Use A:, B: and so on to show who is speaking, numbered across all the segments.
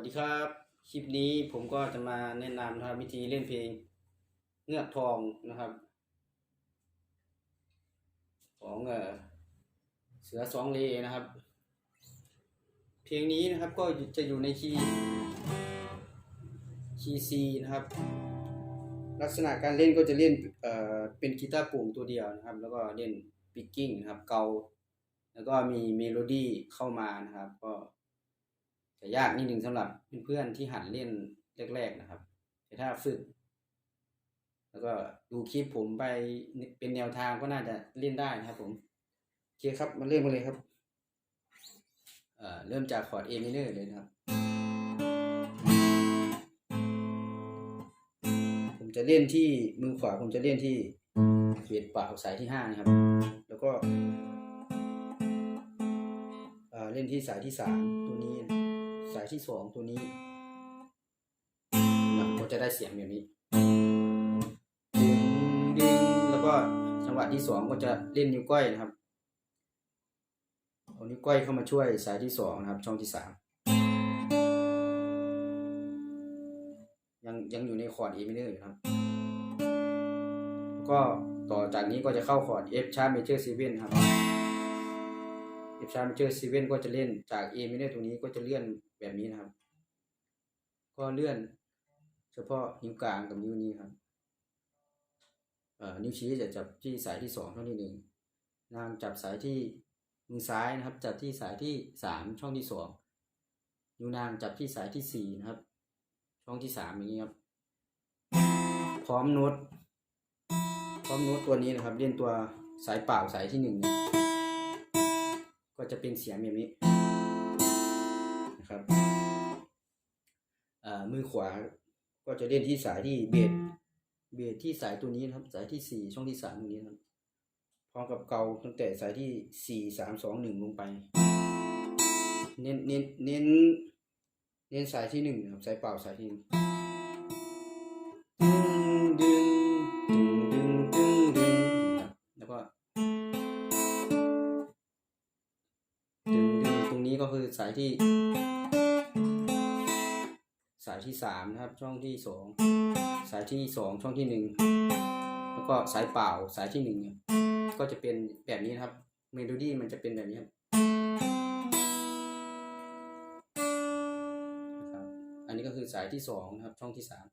A: ัสดีครับ คลิปนี้ผมก็จะมาแนะนำนะครับวิธีเล่นเพลงเงือกทองนะครับ ของเออเสือสองเลนะครับ เพลงนี้นะครับก็จะอยู่ในคีย์คีย์ซีนะครับ ลักษณะการเล่นก็จะเล่นเอ่อเป็นกีตาร์ปร่งตัวเดียวนะครับ แล้วก็เล่นปิกกิ้งนะครับเกาแล้วก็มีเมโลดี้เข้ามานะครับ ก็ จะยากนิดนึงสำหรับเพื่อนๆที่หัดเล่นแรกๆนะครับ แต่ถ้าฝึก แล้วก็ดูคลิปผมไปเป็นแนวทางก็น่าจะเล่นได้นะครับ ผมโอเคครับมาเริ่มกันเลยครับเเริ่มจากคอร์ด A minor เลยนะครับ ผมจะเล่นที่มือขวาผมจะเล่นที่เบสเปล่าสายที่ห้านะครับ แล้วก็เเล่นที่สายที่สามตัวนี้ สายที่สองตัวนี้นะก็จะได้เสียงแบบนี้ดึงดึงแล้วก็จังหวะที่สองก็จะเล่นนิ้วก้อยนะครับเอานิ้วก้อยเข้ามาช่วยสายที่สองนะครับ ช่องที่สามยังยังอยู่ในคอร์ด A minor อยู่นะครับ ก็ต่อจากนี้ก็จะเข้าคอร์ด F sharp major 7ครับ F sharp major 7ก็จะเล่นจาก A minor ตรงนี้ก็จะเลื่อน แบบนี้นะครับ ก็เลื่อนเฉพาะนิ้วกลางกับนิ้วนี้ครับเอ่อนิ้วชี้จะจับที่สายที่สองช่องที่หนึ่งนางจับสายที่มือซ้ายนะครับ จับที่สายที่สามช่องที่สองนิ้วนางจับที่สายที่สี่นะครับ ช่องที่สามอย่างนี้ครับ พร้อมโน้ตพร้อมโน้ตตัวนี้นะครับ เล่นตัวสายเปล่าสายที่หนึ่งเนี่ก็จะเป็นเสียงแบบนี้ นะครับมือขวาก็จะเล่นที่สายที่เบสเบสที่สายตัวนี้นะครับ สายที่สี่ช่องที่สามตรงนี้นะครับพร้อมกับเกาตั้งแต่สายที่สี่สามสองหนึ่งลงไป เน้นเน้นเน้นเน้นสายที่หนึ่งนะครับสายเปล่าสายที่หนึ่งดึงดึงดึงดึงแล้วก็ดึงดึงตรงนี้ก็คือสายที่ายที่สามนะครับ ช่องที่สองสายที่สองช่องที่หนึ่งแล้วก็สายเปล่าสายที่หนึ่งเนี่ยก็จะเป็นแบบนี้นะครับ เมโลดี้มันจะเป็นแบบนี้ครับนะครับอันนี้ก็คือสายที่สองนะครับ ช่องที่สาม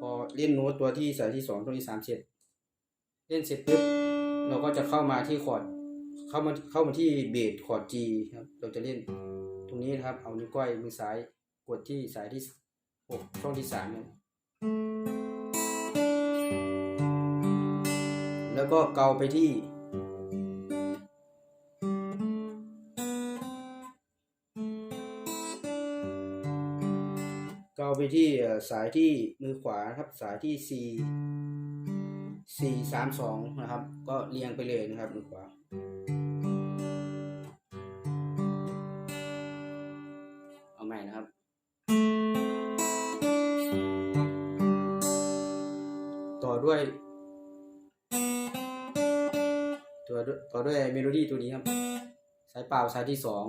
A: พอเล่นโน้ตตัวที่สายที่สองช่องที่สามเสร็จเล่นเสร็จปุ๊บเราก็จะเข้ามาที่คอร์ดเข้ามาเข้ามาที่เบสคอร์ด G ครับ เราจะเล่น ตรงนี้นะครับ เอานิ้วก้อยมือซ้ายกดที่สายที่หกช่องที่สามครับแล้วก็เกาไปที่เกาไปที่สายที่มือขวานะครับสายที่ C 4 3 2นะครับ ก็เรียงไปเลยนะครับมือขวา ด้วยต่อด้วยเมโลดี้ตัวนี้ครับ สายเปล่าสายที่สอง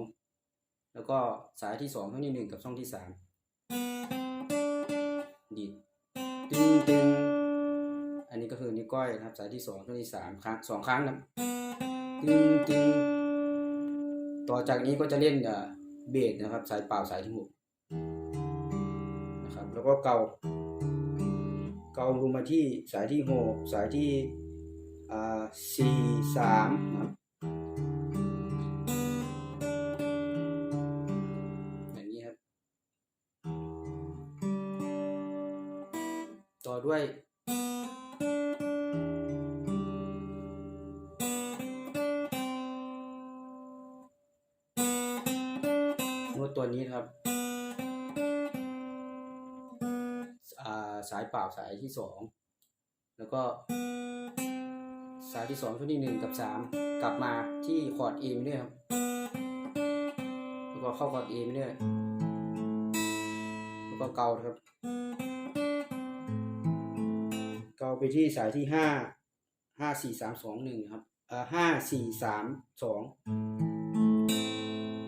A: แล้วก็สายที่สองช่องที่หนึ่งกับช่องที่สามดีดตึงตึงอันนี้ก็คือนิ้วก้อยนะครับ สายที่สองช่องที่สามครั้งสองครั้งนะครับตึงตึงต่อจากนี้ก็จะเล่นเบสนะครับ สายเปล่าสายที่หกนะครับ แล้วก็เกาเกาลงมาที่สายที่หกสายที่ สี่สามนะอย่างนี้ครับ ต่อด้วยโน้ตตัวนี้ครับอ่าสายเปล่าสายที่สอง แล้วก็ สายที่สองช่วงที่หนึ่งกับสามกลับมาที่คอร์ด A ไปเรื่ยครับแล้วก็เข้าคอร์ด A ไปเรื่ยแล้วก็เกาครับ เกาไปที่สายที่ห้าห้าสี่สามสองหนึ่งครับเอ่อห้าสี่สามสอง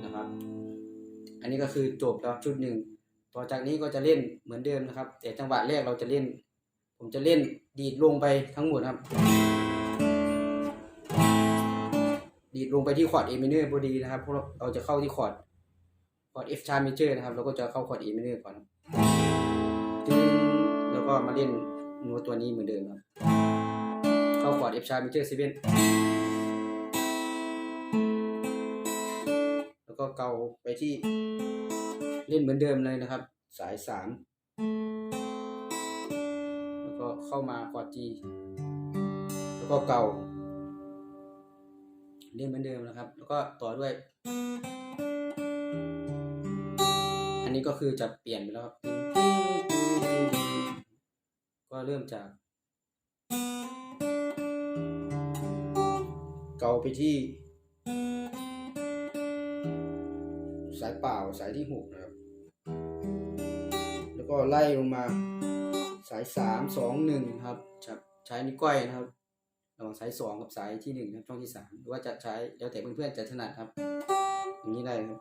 A: นะครับ อันนี้ก็คือจบแล้วชุดหนึ่งต่อจากนี้ก็จะเล่นเหมือนเดิมนะครับ แต่จังหวะแรกเราจะเล่น ผมจะเล่นดีดลงไปทั้งหมดครับ ดีดลงไปที่คอร์ด A minor พอดีนะครับเพราะเราจะเข้าที่คอร์ดคอร์ด F sharp major นะครับ เราก็จะเข้าคอร์ด A minor ก่อนครับตึ้งแล้วก็มาเล่นโน้ตตัวนี้เหมือนเดิมครับ เข้าคอร์ด F sharp major 7แล้วก็เกาไปที่เล่นเหมือนเดิมเลยนะครับ สายสามแล้วก็เข้ามาคอร์ด G แล้วก็เกา เล่นเหมือนเดิมนะครับ แล้วก็ต่อด้วย อันนี้ก็คือจะเปลี่ยนไปแล้วครับ ก็เริ่มจาก เกาไปที่ สายเปล่าสายที่หกนะครับ แล้วก็ไล่ลงมาสายสามสองหนึ่งครับจะใช้นิ้วก้อยนะครับ ระหว่างสายสองกับสายที่หนึ่งครับช่องที่สามหรือว่าจะใช้แล้วแต่เพื่อนๆจะถนัดครับ อย่างนี้ได้ครับ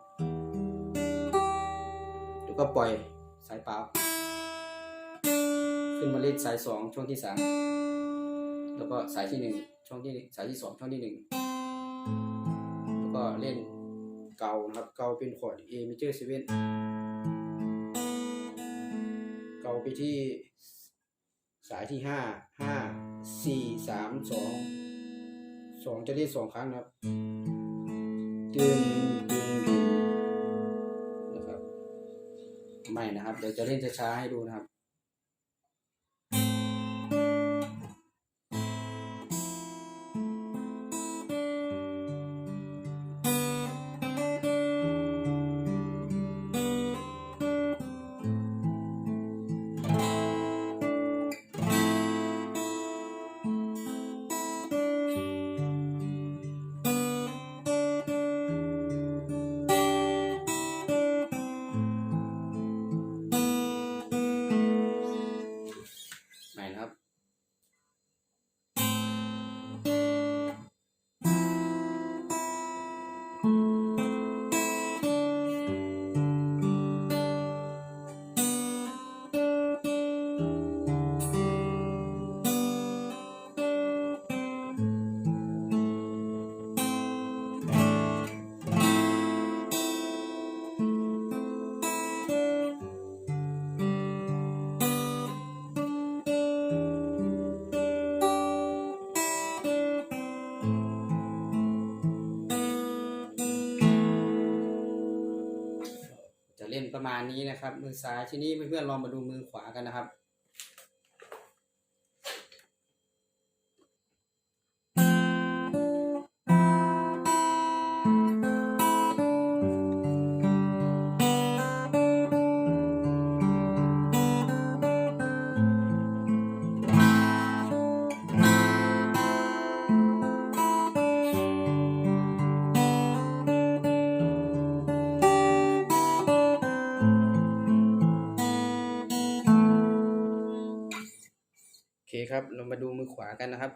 A: แล้วก็ปล่อยสายเปล่าขึ้นมาเล่นสายสองช่องที่สามแล้วก็สายที่หนึ่งช่องที่สายที่สองช่องที่หนึ่งแล้วก็เล่นเกานะครับเกาเป็นคอร์ด A major 7เกาไปที่ สายที่ห้าห้าสี่สามสองสองจะเล่นสองครั้งนะครับตึงตึงนะครับ ไม่นะครับ เดี๋ยวจะเล่นช้าๆให้ดูนะครับ ประมาณนี้นะครับ มือซ้ายทีนี้เพื่อนๆลองมาดูมือขวากันนะครับ ครับ เรามาดูมือขวากันนะครับ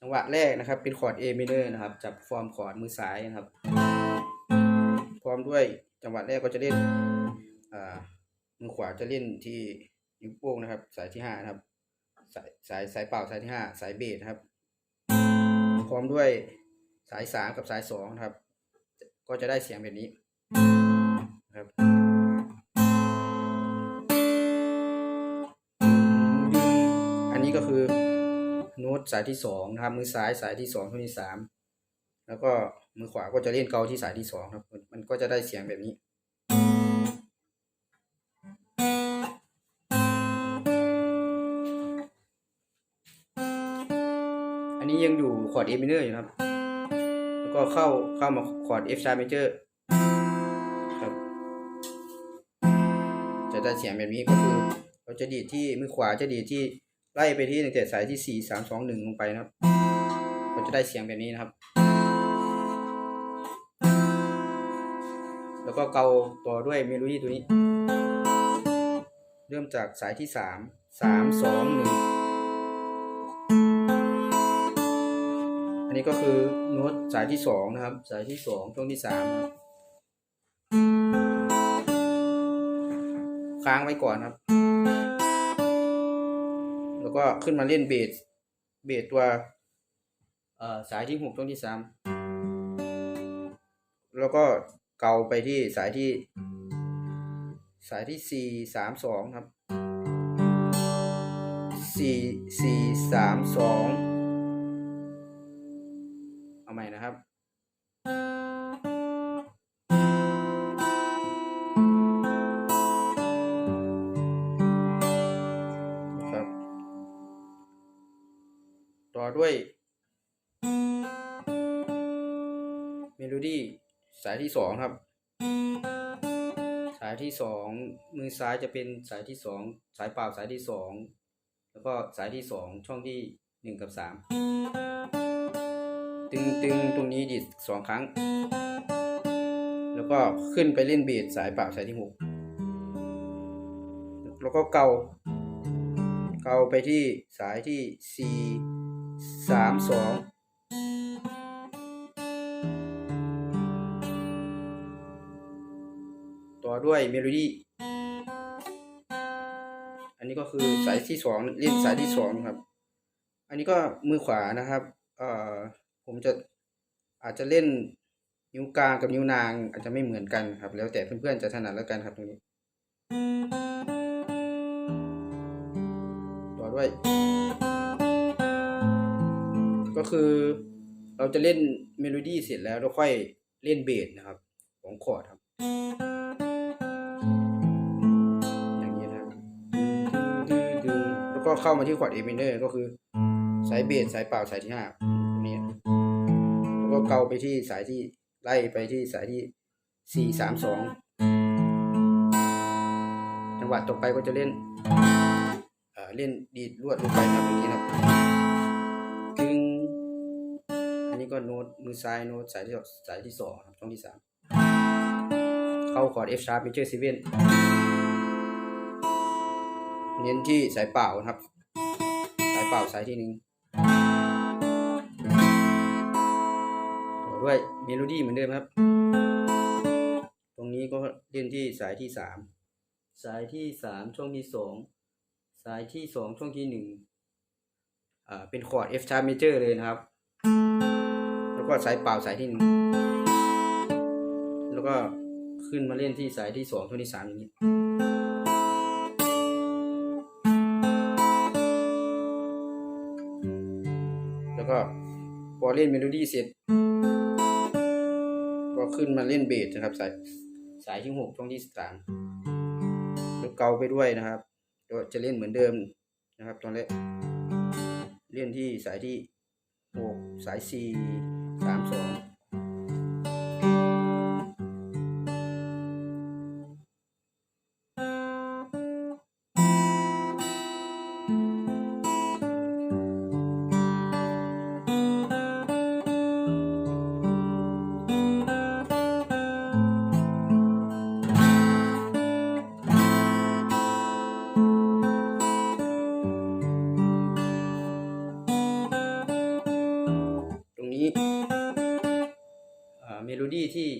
A: จังหวะแรกนะครับ เป็นคอร์ด A minor นะครับ จับฟอร์มคอร์ดมือซ้ายนะครับ พร้อมด้วยจังหวะแรกก็จะเล่นมือขวาจะเล่นที่นิ้วโป้งนะครับ สายที่ห้านะครับ สายสายสายเปล่าสายที่ห้าสายเบสครับ พร้อมด้วยสายสามกับสายสองนะครับ ก็จะได้เสียงแบบนี้นะครับ โน้ตสายที่สองนะครับมือซ้ายสายที่สองท่อนที่สามแล้วก็มือขวาก็จะเล่นเกาที่สายที่สองครับ มันก็จะได้เสียงแบบนี้อันนี้ยังอยู่คอร์ด A minor อยู่ครับ แล้วก็เข้าเข้ามาคอร์ด F sharp major ครับ จะได้เสียงแบบนี้ก็คือ เราจะดีดที่มือขวาจะดีดที่ ไล่ไปที่ตั้งแต่สายที่สี่สามสองหนึ่งลงไปนะครับก็จะได้เสียงแบบนี้นะครับ แล้วก็เกาต่อด้วยเมโลดี้ตัวนี้ เริ่มจากสายที่สามสามสองหนึ่งอันนี้ก็คือโน้ตสายที่สองนะครับ สายที่สองช่วงที่สามนะครับค้างไว้ก่อนครับ แล้วก็ขึ้นมาเล่นเบสเบสตัวเอ่อสายที่หกช่องที่สามแล้วก็เกาไปที่สายที่ สายที่สี่สามสองครับสี่สี่สามสองเอาใหม่นะครับ ที่สองครับ สายที่สองมือซ้ายจะเป็นสายที่สองสายเปล่าสายที่สองแล้วก็สายที่สองช่องที่หนึ่งกับสามตึงตึงตรงนี้ดิดสองครั้ง แล้วก็ขึ้นไปเล่นเบสสายเปล่าสายที่หกแล้วก็เกาเกาไปที่สายที่สี่สามสอง ด้วยเมโลดี้อันนี้ก็คือสายที่สองเล่นสายที่สองครับ อันนี้ก็มือขวานะครับเอ่อผมจะอาจจะเล่นนิ้วกลางกับนิ้วนาง อาจจะไม่เหมือนกันครับ แล้วแต่เพื่อนๆจะถนัดแล้วกันครับตรงนี้ต่อด้วย ก็คือเราจะเล่นเมโลดี้เสร็จแล้วเราค่อยเล่นเบสนะครับ ของคอร์ดครับ ก็เข้ามาที่คอร์ด A minor ก็คือ สายเบสสายเปล่าสายที่ห้าตรงนี้แล้วก็เกาไปที่สายที่ไล่ไปที่สายที่สี่สามสองจังหวะต่อไปก็จะเล่นเอ่อเล่นดีดลวดลงไปนะครับอย่างนี้นะครึ่งอันนี้ก็โน้ตมือซ้ายโน้ตสายที่สองสายที่สองครับช่องที่สามเข้าคอร์ด F sharp major 7 เน้นที่สายเปล่านะครับ สายเปล่าสายที่หนึ่งต่อด้วยเมโลดี้เหมือนเดิมครับ ตรงนี้ก็เล่นที่สายที่สามสายที่สามช่องที่สองสายที่สองช่องที่หนึ่งอ่าเป็นคอร์ด F sharp major เลยนะครับ แล้วก็สายเปล่าสายที่หนึ่งแล้วก็ขึ้นมาเล่นที่สายที่สองช่องที่สามอย่างนี้ เล่นเมโลดี้เสร็จ ก็ขึ้นมาเล่นเบสนะครับ สายสายที่หกช่องที่สามแล้วเกาไปด้วยนะครับก็จะเล่นเหมือนเดิมนะครับ ตอนแรกเล่นที่สายที่หกสายสี่สามสอง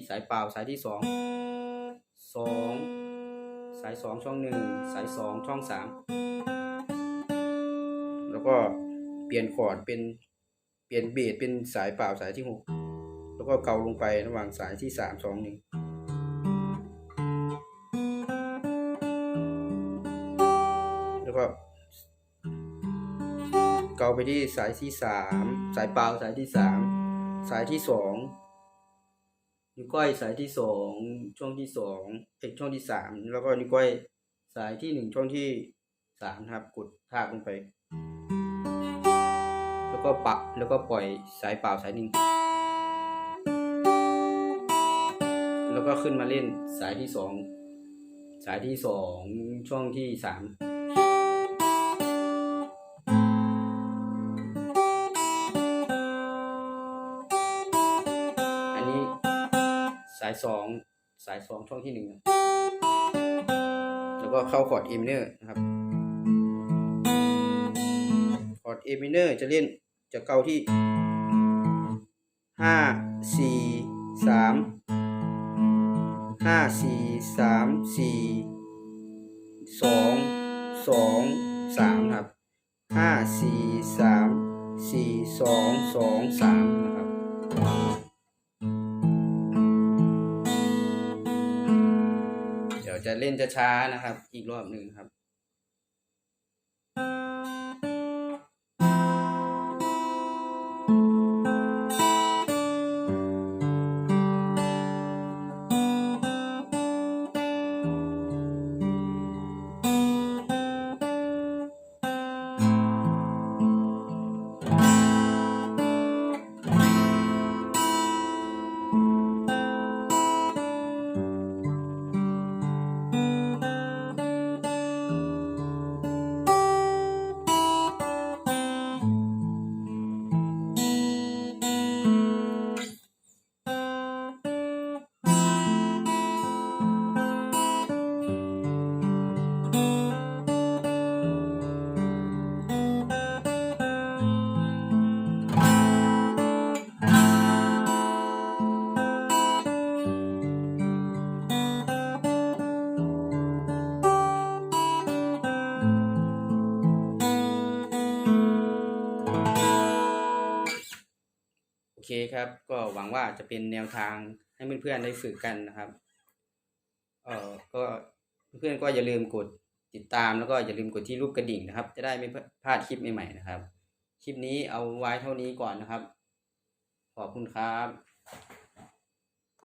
A: สายเปล่าสายที่สองสองสายสองช่องหนึ่งสายสองช่องสามแล้วก็เปลี่ยนคอร์ดเป็นเปลี่ยนเบสเป็นสายเปล่าสายที่หกแล้วก็เกาลงไประหว่างสายที่สามสองหนึ่งแล้วก็เกาไปที่สายที่สามสายเปล่าสายที่สามสายที่สอง นิ้วก้อยสายที่สองช่องที่สองเอกช่องที่สามแล้วก็นิ้วก้อยสายที่หนึ่งช่องที่สามนะครับกดทากลงไป แล้วก็ปักแล้วก็ปล่อยสายเปล่าสายหนึ่งแล้วก็ขึ้นมาเล่นสายที่สองสายที่สองช่องที่สามายสองสายสองช่องที่หนึ่งนะแล้วก็เข้าคอร์ดเอมิเนอร์นะครับคอร์ดเอมิเนอร์จะเล่นจะเกาที่ห้าสี่สามห้าสี่สามสี่สองสองสามครับห้าสี่สามสี่สองสองสามนะครับ เดี๋ยวจะช้านะครับ อีกรอบหนึ่งครับ ครับ ก็หวังว่าจะเป็นแนวทางให้เพื่อนๆได้ฝึกกันนะครับเอ่อก็เพื่อนๆก็อย่าลืมกดติดตามแล้วก็อย่าลืมกดที่รูปกระดิ่งนะครับ จะได้ไม่พลาดคลิปใหม่ๆนะครับ คลิปนี้เอาไว้เท่านี้ก่อนนะครับ ขอบคุณครับ